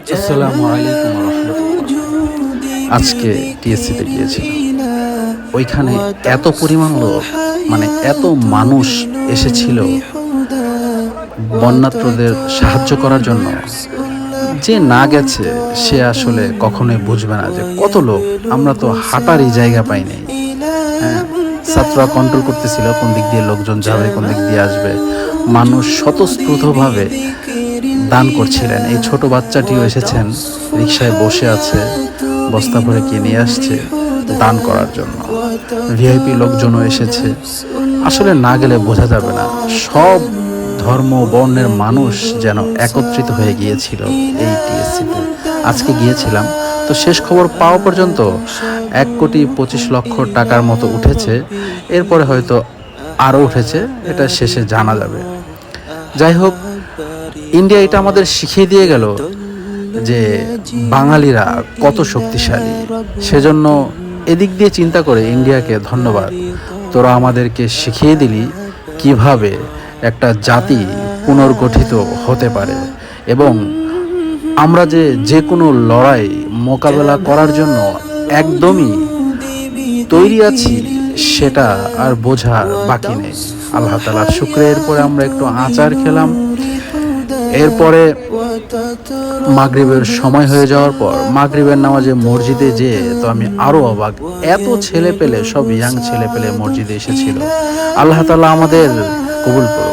আসসালামু আলাইকুম আজকে টিএসসিতে গিয়েছিলাম। ওইখানে এত পরিমাণ লোক মানে এত মানুষ এসেছিল বন্যাত্রদের সাহায্য করার জন্য। যে না গেছে, সে আসলে কখনোই বুঝবে না যে কত লোক। আমরা তো হাঁটারই জায়গা পাইনি। হ্যাঁ ছাত্ররা কন্ট্রোল করতেছিল কোন দিক দিয়ে লোকজন যাবে, কোন দিক দিয়ে আসবে। মানুষ স্বতঃস্ফূর্তভাবে দান করছিলেন। এই ছোট বাচ্চাটিও এসেছেন রিক্সায় বসে আছে, বস্তা ভরে কিনে আসছে দান করার জন্য। ভিআইপি লোকজনও এসেছে। আসলে না গেলে বোঝা যাবে না, সব ধর্ম বর্ণের মানুষ যেন একত্রিত হয়ে গিয়েছিল এই টিএসসিতে আজকে গিয়েছিলাম, তো শেষ খবর পাওয়া পর্যন্ত এক কোটি পঁচিশ লক্ষ টাকার মতো উঠেছে। এরপরে হয়তো আরও উঠেছে, এটা শেষে জানা যাবে। যাই হোক, ইন্ডিয়া এটা আমাদের শিখিয়ে দিয়ে গেল যে বাঙালিরা কত শক্তিশালী। সেজন্য এদিক দিয়ে চিন্তা করে ইন্ডিয়াকে ধন্যবাদ। তোরা আমাদেরকে শিখিয়ে দিলি কীভাবে একটা জাতি পুনর্গঠিত হতে পারে এবং আমরা যে যে কোনো লড়াই মোকাবেলা করার জন্য একদমই তৈরি আছি, সেটা আর বোঝার বাকি নেই। আল্লাহ তালার শুক্রের পরে আমরা একটু আচার খেলাম। এরপরে মাগরিবের সময় হয়ে যাওয়ার পর মাগরিবের নামাজে মসজিদে যেয়ে, তো আমি আরও অবাক, এত ছেলে পেলে, সব ইয়াং ছেলে পেলে মসজিদে এসেছিল। আল্লাহ তালা আমাদের কবুল করুক।